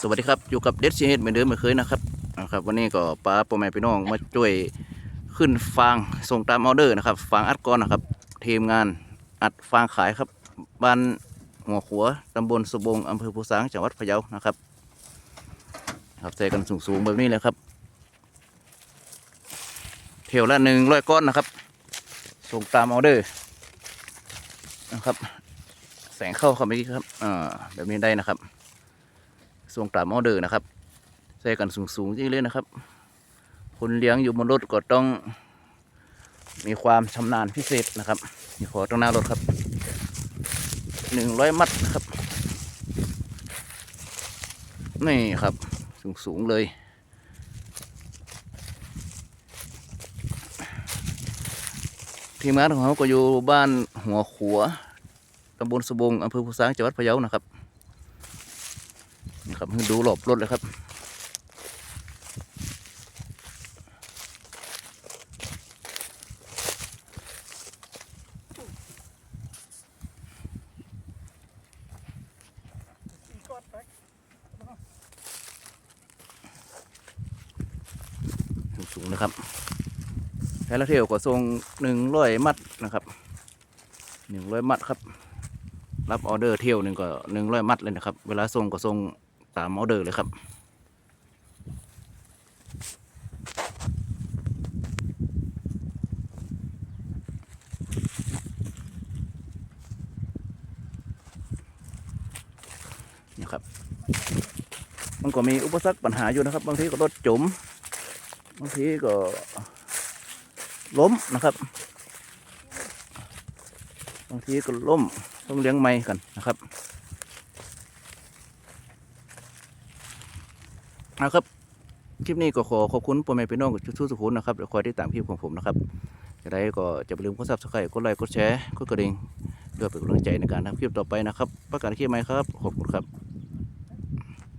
สวัสดีครับ อยู่กับเดชเฮดเหมือนเดิมเหมือนเคยนะครับนะครับ วันนี้ก็ป้าพ่อแม่พี่น้องมาช่วยขึ้นฟางส่งตามออเดอร์นะครับฟางอัดก้อนนะครับ ทีมงานอัดฟางขายครับบ้านหัวขัวตำบลสุบงอำเภอภูสางจังหวัดพะเยานะครับ ครับใส่กันสูงๆแบบนี้เลยครับเทวละหนึ่งร้อยก้อนนะครับ ส่งตามออเดอร์นะครับ แสงเข้าครับเมื่อกี้ครับอ่าแบบนี้ได้นะครับ ส่งตามออเดอร์นะครับ ใส่กันสูงๆจริงเลยนะครับ คนเลี้ยงอยู่บนรถก็ต้อง มีความชำนาญพิเศษนะครับนี่ขอตรงหน้ารถครับหนึ่งร้อยมัดนะครับ นี่ครับสูงๆเลยทีมงานของเขาก็อยู่บ้านหัวขัวตำบลสบงอำเภอภูสางจังหวัดพะเยานะครับ ครับดูหลบรถเลยครับสูงนะครับแพลเที่ยวก็ทรงหนึ่งร้อยมัดนะครับหนึ่งร้อยมัดครับ รับออเดอร์เที่ยวหนึ่งก็หนึ่งร้อยมัดเลยนะครับ เวลาส่งก็ส่ง ตามออเดอร์เลยครับนี่ครับ มันก็มีอุปสรรคปัญหาอยู่นะครับ บางทีก็รถจม บางทีก็ล้มนะครับ บางทีก็ล้มต้องเลี้ยงไม้กันนะครับ เอาครับ คลิปนี้ก็ขอขอบคุณพ่อแม่พี่น้องทุกทุกสุขุนนะครับเดี๋ยวคอยติดตามคลิปของผมนะครับจะได้ก็จะไม่ลืมกดซับสไครต์กดไลค์กดแชร์กดกระดิ่งเพื่อเป็นกำลังใจในการทำคลิปต่อไปนะครับ ประกาศคลิปใหม่ครับ ขอบคุณครับ